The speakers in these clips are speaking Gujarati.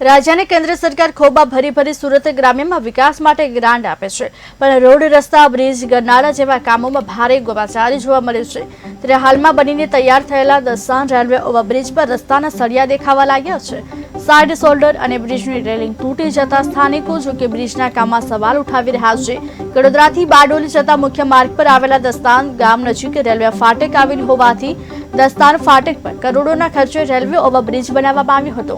રાજ્ય અને કેન્દ્ર સરકાર ખોબા ભરી ભરી સુરત ગ્રામ્યમાં વિકાસ માટે ગ્રાન્ટ આપે છે. પણ રોડ, રસ્તા, બ્રિજ, ગરનાળા જેવા કામોમાં ભારે ગોમાચારી જોવા મળે છે. ત્યારે હાલમાં બનીને તૈયાર થયેલા દસાન રેલવે ઓવરબ્રિજ પર રસ્તાના સળિયા દેખાવા લાગ્યા છે. સાઇડ શોલ્ડર અને બ્રિજની રેલિંગ તૂટી જતા સ્થાનિકો જો કે બ્રિજના કામમાં સવાલ ઉઠાવી રહ્યા છે. વડોદરાથી બારડોલી જતા મુખ્ય માર્ગ પર આવેલા દસ્તાન ગામ નજીક રેલવે ફાટક આવેલ હોવાથી દસ્તાન ફાટક પર કરોડોના ખર્ચે રેલવે ઓવરબ્રિજ બનાવવામાં આવ્યો હતો.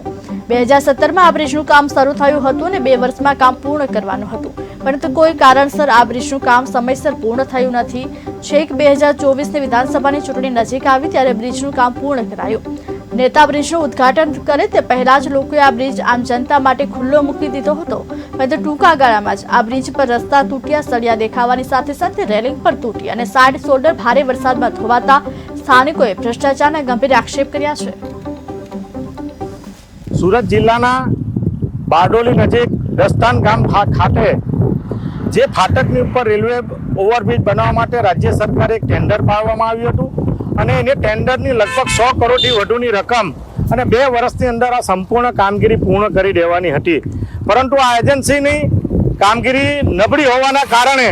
બે હજાર સત્તરમાં આ બ્રિજનું કામ શરૂ થયું હતું અને બે વર્ષમાં કામ પૂર્ણ કરવાનું હતું. પરંતુ કોઈ કારણસર આ બ્રિજનું કામ સમયસર પૂર્ણ થયું નથી. છેક બે હજાર ચોવીસની વિધાનસભાની ચૂંટણી નજીક આવી ત્યારે બ્રિજનું કામ પૂર્ણ કરાયું. નેતા બ્રિજનું ઉદ્ઘાટન કરે તે પહેલા જ લોકોએ આ બ્રિજ આમ જનતા માટે ખુલ્લો મૂકી દીધો હતો. પરંતુ ટૂંકા ગાળામાં જ આ બ્રિજ પર રસ્તા તૂટ્યા, સળિયા દેખાવાની સાથે સાથે રેલિંગ પણ તૂટી અને સાઇડ શોલ્ડર ભારે વરસાદમાં ધોવાતા સ્થાનિકોએ ભ્રષ્ટાચારના ગંભીર આક્ષેપ કર્યા છે. સુરત જિલ્લાના બારડોલી નજીક રસ્તાન ગામ ખાતે જે ફાટકની ઉપર રેલવે ઓવરબ્રિજ બનાવવા માટે રાજ્ય સરકારે ટેન્ડર પાડવામાં આવ્યું હતું. અને એને ટેન્ડરની લગભગ સો કરોડથી વધુની રકમ અને બે વર્ષની અંદર આ સંપૂર્ણ કામગીરી પૂર્ણ કરી દેવાની હતી. પરંતુ આ એજન્સીની કામગીરી નબળી હોવાના કારણે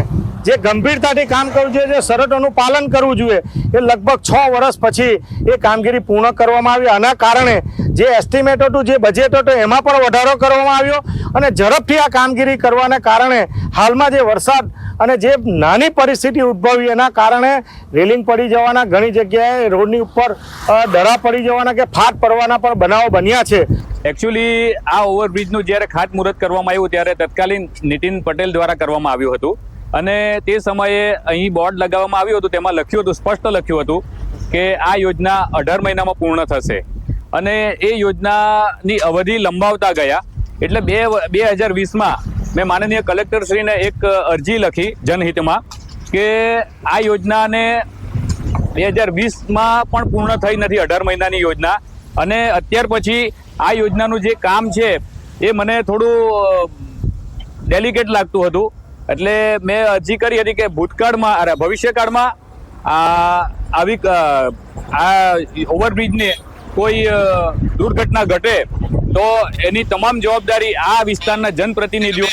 જે ગંભીરતાથી કામ કરવું જોઈએ, જે શરતોનું પાલન કરવું જોઈએ, એ લગભગ છ વર્ષ પછી એ કામગીરી પૂર્ણ કરવામાં આવી. આના કારણે જે એસ્ટિમેટ હતું, જે બજેટ હતું, એમાં પણ વધારો કરવામાં આવ્યો અને ઝડપથી આ કામગીરી કરવાના કારણે હાલમાં જે વરસાદ અને જે નાની પરિસ્થિતિ ઉદ્ભવી એના કારણે રેલિંગ પડી જવાના, ઘણી જગ્યાએ રોડની ઉપર દરા પડી જવાના કે ફાટ પડવાના પણ બનાવો બન્યા છે. એકચ્યુઅલી આ ઓવરબ્રિજનું જ્યારે ખાતમુહૂર્ત કરવામાં આવ્યું, ત્યારે તત્કાલીન નીતિન પટેલ દ્વારા કરવામાં આવ્યું હતું. અને તે સમયે અહીં બોર્ડ લગાવવામાં આવ્યું હતું, તેમાં લખ્યું હતું, સ્પષ્ટ લખ્યું હતું કે આ યોજના અઢાર મહિનામાં પૂર્ણ થશે. અને એ યોજનાની અવધિ લંબાવતા ગયા. એટલે બે બે હજાર વીસમાં મેં માનનીય કલેક્ટરશ્રીને એક અરજી લખી જનહિતમાં કે આ યોજનાને બે હજાર વીસમાં પણ પૂર્ણ થઈ નથી, અઢાર મહિનાની યોજના. અને અત્યાર પછી આ યોજનાનું જે કામ છે, એ મને થોડું ડેલિકેટ લાગતું હતું. એટલે મેં અરજી કરી હતી કે ભૂતકાળમાં, અરે, ભવિષ્યકાળમાં આવી આ ઓવરબ્રિજને કોઈ દુર્ઘટના ઘટે તો એની તમામ જવાબદારી આ વિસ્તારના જનપ્રતિનિધિઓ